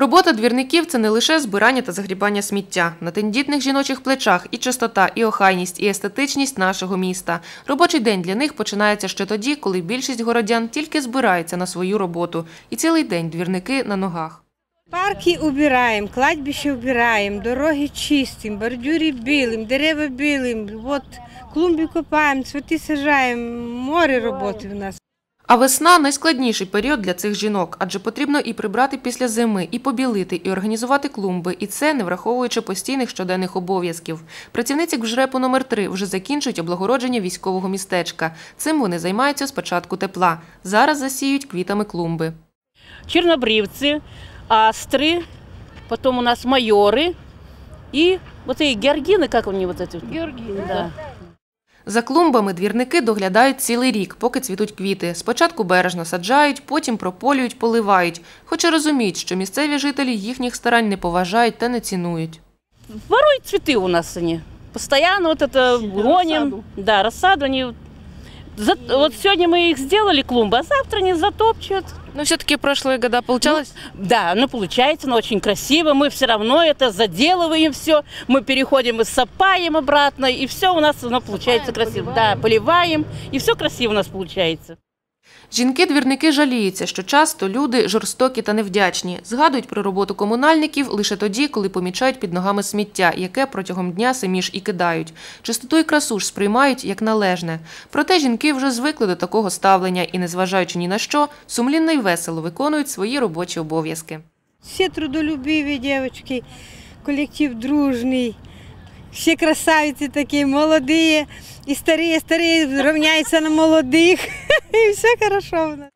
Робота двірників це не лише збирання та загрібання сміття. На тендітних жіночих плечах і чистота, і охайність, і естетичність нашого міста. Робочий день для них починається ще тоді, коли більшість городян тільки збирається на свою роботу. І цілий день двірники на ногах. Парки убираем, кладбище убираем, дороги чистим, бордюри белым, дерева белым, вот клумби копаем, цветы сажаем, море работы у нас. А весна найскладніший період для цих жінок, адже потрібно і прибрати після зими, і побілити, і організувати клумби, і це не враховуючи постійних щоденних обов'язків. Працівниці КВЖРЕПу номер 3 вже закінчують облагородження військового містечка. Цим вони займаються з початку тепла. Зараз засіють квітами клумби. чернобривцы, астры, потом у нас майоры и вот эти георгины, как они вот эти? Георгины, да. За клумбами двірники доглядають цілий рік, поки цвітуть квіти. Спочатку бережно саджають, потім прополюють, поливають. Хоча розуміють, що місцеві жителі їхніх старань не поважають та не цінують. Воруют цветы у нас они. Постоянно вот это гоним. Да, рассаду они. За- вот сегодня мы их сделали клумбы, а завтра они затопчут. Ну, все-таки прошлые года получалось? Да, ну получается, но очень красиво. Мы все равно это заделываем все. Мы переходим и сапаем обратно, и все у нас оно получается красиво. Да, поливаем, и все красиво у нас получается. Жінки-двірники жаліються, що часто люди жорстокі та невдячні. Згадують про роботу комунальників лише тоді, коли помічають під ногами сміття, яке протягом дня самі ж і кидають. Чистоту і красу ж сприймають як належне. Проте жінки вже звикли до такого ставлення і, незважаючи ні на що, сумлінно й весело виконують свої робочі обов'язки. Все трудолюбивые девочки, коллектив дружный, все красавицы такие, молодые, и старые, старые равняются на молодых, и все хорошо у нас.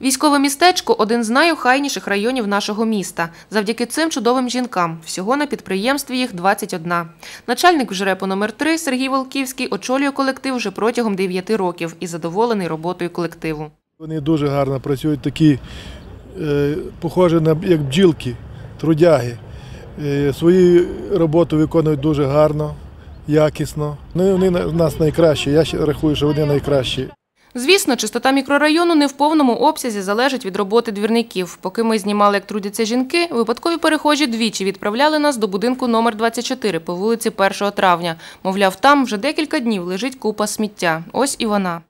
Військове містечко один з найохайніших районів нашого міста. Завдяки цим чудовим жінкам. Всього на підприємстві їх 21. Начальник ЖРЕПу номер 3 Сергій Волківський очолює колектив вже протягом 9 років і задоволений роботою колективу. Вони дуже гарно працюють, такі е, похожі на як бджілки, трудяги. Е, свою роботу виконують дуже гарно, якісно. Ну, і вони на- в нас найкращі. Я рахую, що вони найкращі. Звісно, чистота мікрорайону не в повному обсязі залежить від роботи двірників. Поки ми знімали, як трудяться жінки, випадкові перехожі двічі відправляли нас до будинку номер 24 по вулиці 1 травня. Мовляв, там вже декілька днів лежить купа сміття. Ось і вона.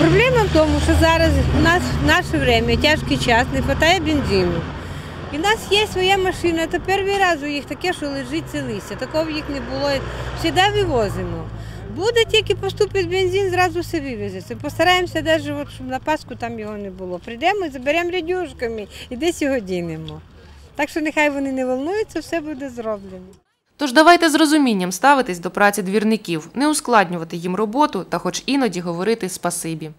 Проблема в тому, що зараз у нас в наше время тяжкий час, не вистачає бензину. І в нас є своя машина, це перший раз у їх таке, що лежить це листя. Такого їх не було. Завжди вивозимо. Буде тільки поступить бензин, зразу все вивезеться. Постараємося, навіть, от, щоб на Пасху там його не було. Прийдемо, заберемо рядюшками і десь його дінемо. Так що нехай вони не волнуються, все буде зроблено. Тож давайте з розумінням ставитись до праці двірників, не ускладнювати їм роботу та хоч іноді говорити спасибі.